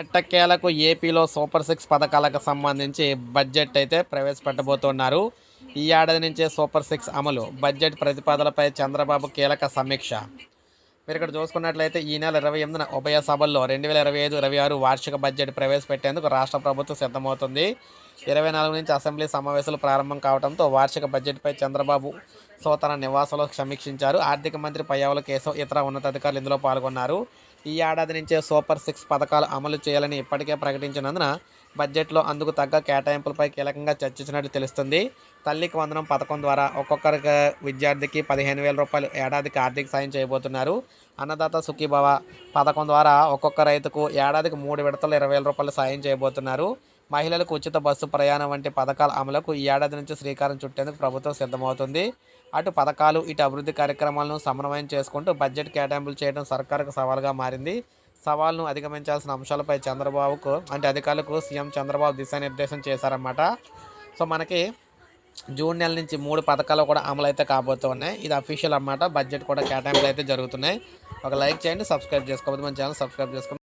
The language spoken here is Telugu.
ఎట్టకేలకు ఏపీలో సూపర్ సిక్స్ పథకాలకు సంబంధించి బడ్జెట్ అయితే ప్రవేశపెట్టబోతున్నారు. ఈ ఏడాది నుంచే సూపర్ సిక్స్ అమలు. బడ్జెట్ ప్రతిపాదనలపై చంద్రబాబు కీలక సమీక్ష. మీరు ఇక్కడ చూసుకున్నట్లయితే ఈ నెల ఇరవై ఎనిమిదిన ఉభయ సభల్లో రెండు వేల ఇరవై ఐదు ఇరవై ఆరు వార్షిక బడ్జెట్ ప్రవేశపెట్టేందుకు రాష్ట్ర ప్రభుత్వం సిద్ధమవుతుంది. ఇరవై నాలుగు నుంచి అసెంబ్లీ సమావేశాలు ప్రారంభం కావడంతో వార్షిక బడ్జెట్పై చంద్రబాబు సో తన నివాసంలో సమీక్షించారు. ఆర్థిక మంత్రి పయ్యావుల కేశవ్ ఇతర ఉన్నతాధికారులు ఇందులో పాల్గొన్నారు. ఈ ఏడాది నుంచే సూపర్ సిక్స్ పథకాలు అమలు చేయాలని ఇప్పటికే ప్రకటించినందున బడ్జెట్లో అందుకు తగ్గ కేటాయింపులపై కీలకంగా చర్చించినట్టు తెలుస్తుంది. తల్లికి వందనం పథకం ద్వారా ఒక్కొక్కరికి విద్యార్థికి పదిహేను వేల రూపాయలు ఏడాదికి ఆర్థిక సాయం చేయబోతున్నారు. అన్నదాత సుఖీభవ పథకం ద్వారా ఒక్కొక్క రైతుకు ఏడాదికి మూడు విడతలు ఇరవై వేల రూపాయలు సాయం చేయబోతున్నారు. మహిళలకు ఉచిత బస్సు ప్రయాణం వంటి పథకాల అమలుకు ఈ ఏడాది నుంచి శ్రీకారం చుట్టేందుకు ప్రభుత్వం సిద్ధమవుతుంది. అటు పథకాలు ఇటు అభివృద్ధి కార్యక్రమాలను సమన్వయం చేసుకుంటూ బడ్జెట్ కేటాయింపులు చేయడం సర్కారుకు సవాల్గా మారింది. సవాల్ను అధిగమించాల్సిన అంశాలపై చంద్రబాబుకు అంటే అధికారులకు సీఎం చంద్రబాబు దిశానిర్దేశం చేశారన్నమాట. సో మనకి జూన్ నెల నుంచి మూడు పథకాలు కూడా అమలు అయితే కాబోతున్నాయి. ఇది అఫీషియల్ అన్నమాట. బడ్జెట్ కూడా కేటాయింపులు అయితే జరుగుతున్నాయి. ఒక లైక్ చేయండి సబ్స్క్రైబ్ చేసుకోకపోతే మన ఛానల్ సబ్స్క్రైబ్ చేసుకోండి.